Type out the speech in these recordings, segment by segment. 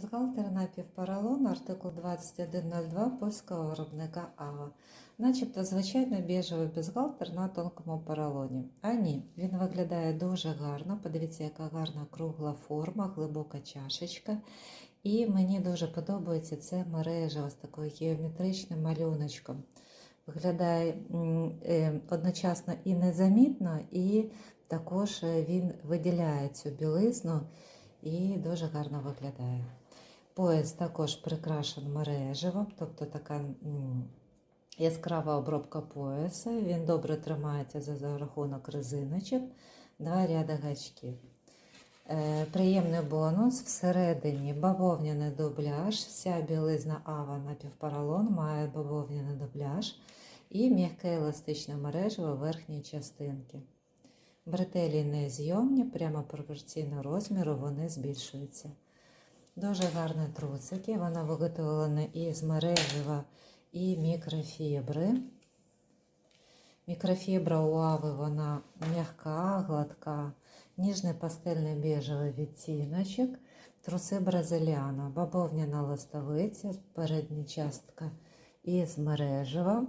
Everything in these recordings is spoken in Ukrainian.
Бюстгальтер напівпоролон, артикул 2102 польського виробника Ава. Начебто звичайно біжевий бюстгальтер на тонкому поролоні. А ні, він виглядає дуже гарно. Подивіться, яка гарна кругла форма, глибока чашечка. І мені дуже подобається це мережа з такою геометричним малюночком. Виглядає е, одночасно і незамітно, і також е, він виділяє цю білизну і дуже гарно виглядає. Пояс також прикрашен мережевим, тобто така яскрава обробка пояса. Він добре тримається за, рахунок резиночок, два ряди гачків. Е, приємний бонус всередині бавовняний дубляж. Вся білизна Ава напівпоролон має бавовняний дубляж і м'яке еластичне мережево верхньої частинки. Бретелі незйомні, прямо пропорційно розміру вони збільшуються. Дуже гарні трусики. Вона виготовлена із мережева і мікрофібри. Мікрофібра у Ави вона м'яка, гладка, ніжний пастельний біжевий відтіночок, труси бразиліана, бабовняна листовиця, передня частка із мережева.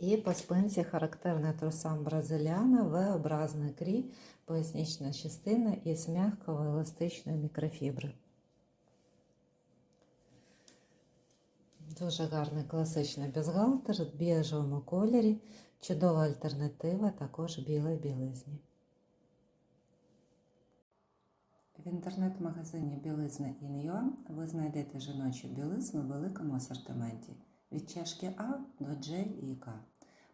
І по спинці характерна трусам бразиляна, V-образний крій, пояснічна частина із м'якого еластичної мікрофібри. Дуже гарний класичний бюстгальтер в біжевому кольорі. Чудова альтернатива також білій білизні. В інтернет-магазині Білизна Ін'Юа ви знайдете жіночу білизну в великому асортименті від чашки А до J і К.